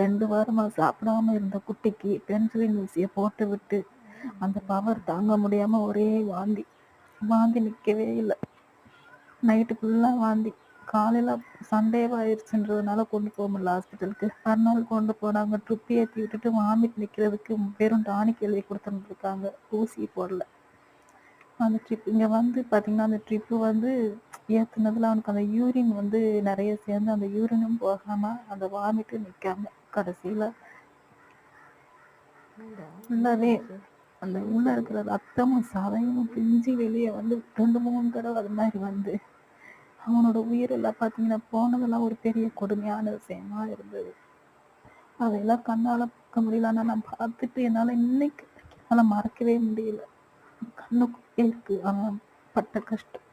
ரெண்டு வாரமா சாப்பிடாம இருந்த குட்டிக்கு பென்சிலின் ஊசியை போட்டு விட்டு அந்த பவர் தாங்க முடியாம ஒரே வாந்தி. வாந்தி நிக்கவே இல்லை. நைட்டு ஃபுல்லா வாந்தி. காலையில சண்டேவாயிருச்சுன்றதுனால கொண்டு போக முடியல ஹாஸ்பிட்டலுக்கு மறுநாள் கொண்டு போனாங்க. ட்ரிப் ஏற்றி விட்டுட்டு வாமிட் நிக்கிறதுக்கு வெறும் டானிக் எழுதி கொடுத்துருந்துருக்காங்க ஊசி போடல. அந்த ட்ரிப் இங்க வந்து பாத்தீங்கன்னா அந்த ட்ரிப்பு வந்து ஏத்துனதுல அவனுக்கு அந்த யூரின் வந்து நிறைய சேர்ந்து அந்த யூரினும் போகாம அந்த வாமிட்டு நிக்காம கடைசியில. ஃபுல்லாவே அந்த உள்ள இருக்கிற ரத்தமும் சதையும் பிஞ்சு வெளியே வந்து ரெண்டு மூணு தடவை அது மாதிரி வந்து அவனோட உயிரெல்லாம் பார்த்தீங்கன்னா போனதெல்லாம் ஒரு பெரிய கொடுமையான விஷயமா இருந்தது. அதையெல்லாம் கண்ணால பார்க்க முடியல ஆனா நான் பார்த்துட்டு என்னால இன்னைக்கு என்னால மறக்கவே முடியல. கண்ணுக்குள்ளே இருக்கு அவன் பட்ட கஷ்டம்